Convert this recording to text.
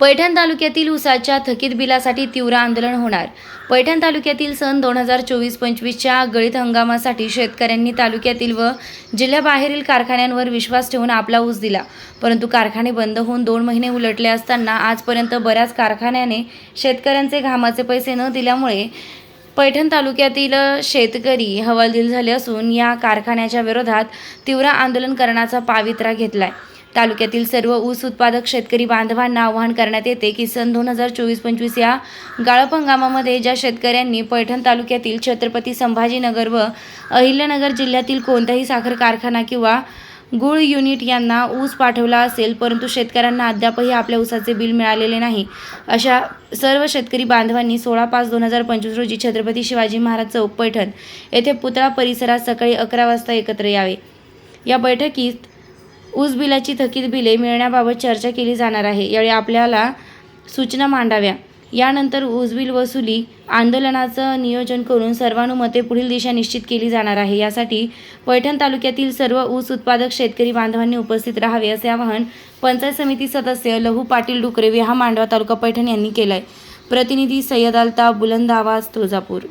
पैठण तालुक्यातील ऊसाच्या थकीत बिलासाठी तीव्र आंदोलन होणार. पैठण तालुक्यातील सन दोन हजार चोवीस पंचवीसच्या गळीत हंगामासाठी शेतकऱ्यांनी तालुक्यातील व जिल्ह्याबाहेरील कारखान्यांवर विश्वास ठेवून आपला ऊस दिला. परंतु कारखाने बंद होऊन दोन महिने उलटले असताना आजपर्यंत बऱ्याच कारखान्याने शेतकऱ्यांचे घामाचे पैसे न दिल्यामुळे पैठण तालुक्यातील शेतकरी हवालदिल झाले असून या कारखान्याच्या विरोधात तीव्र आंदोलन करण्याचा पावित्रा घेतलाय. तालुक्यातील सर्व ऊस उत्पादक शेतकरी बांधवांना आवाहन करण्यात येते की सन दोन हजार चोवीस पंचवीस या गाळप हंगामामध्ये ज्या शेतकऱ्यांनी पैठण तालुक्यातील छत्रपती संभाजीनगर व अहिल्यानगर जिल्ह्यातील कोणताही साखर कारखाना किंवा गुळ युनिट यांना ऊस पाठवला असेल परंतु शेतकऱ्यांना अद्यापही आपल्या ऊसाचे बिल मिळालेले नाही. अशा सर्व शेतकरी बांधवांनी सोळा पाच दोन हजार पंचवीस रोजी छत्रपती शिवाजी महाराज चौक पैठण येथे पुतळा परिसरात सकाळी अकरा वाजता एकत्र यावे. या बैठकीत ऊस बिलाची थकीत बिले मिळण्याबाबत चर्चा केली जाणार आहे. यावेळी आपल्याला सूचना मांडाव्या. यानंतर ऊसबिल वसुली आंदोलनाचं नियोजन करून सर्वानुमते पुढील दिशा निश्चित केली जाणार आहे. यासाठी पैठण तालुक्यातील सर्व ऊस उत्पादक शेतकरी बांधवांनी उपस्थित राहावे असे आवाहन पंचायत समिती सदस्य लहू पाटील डुकरे विहा मांडवा तालुका पैठण यांनी केलं आहे प्रतिनिधी सय्यद अलता बुलंद आवाज तुळजापूर.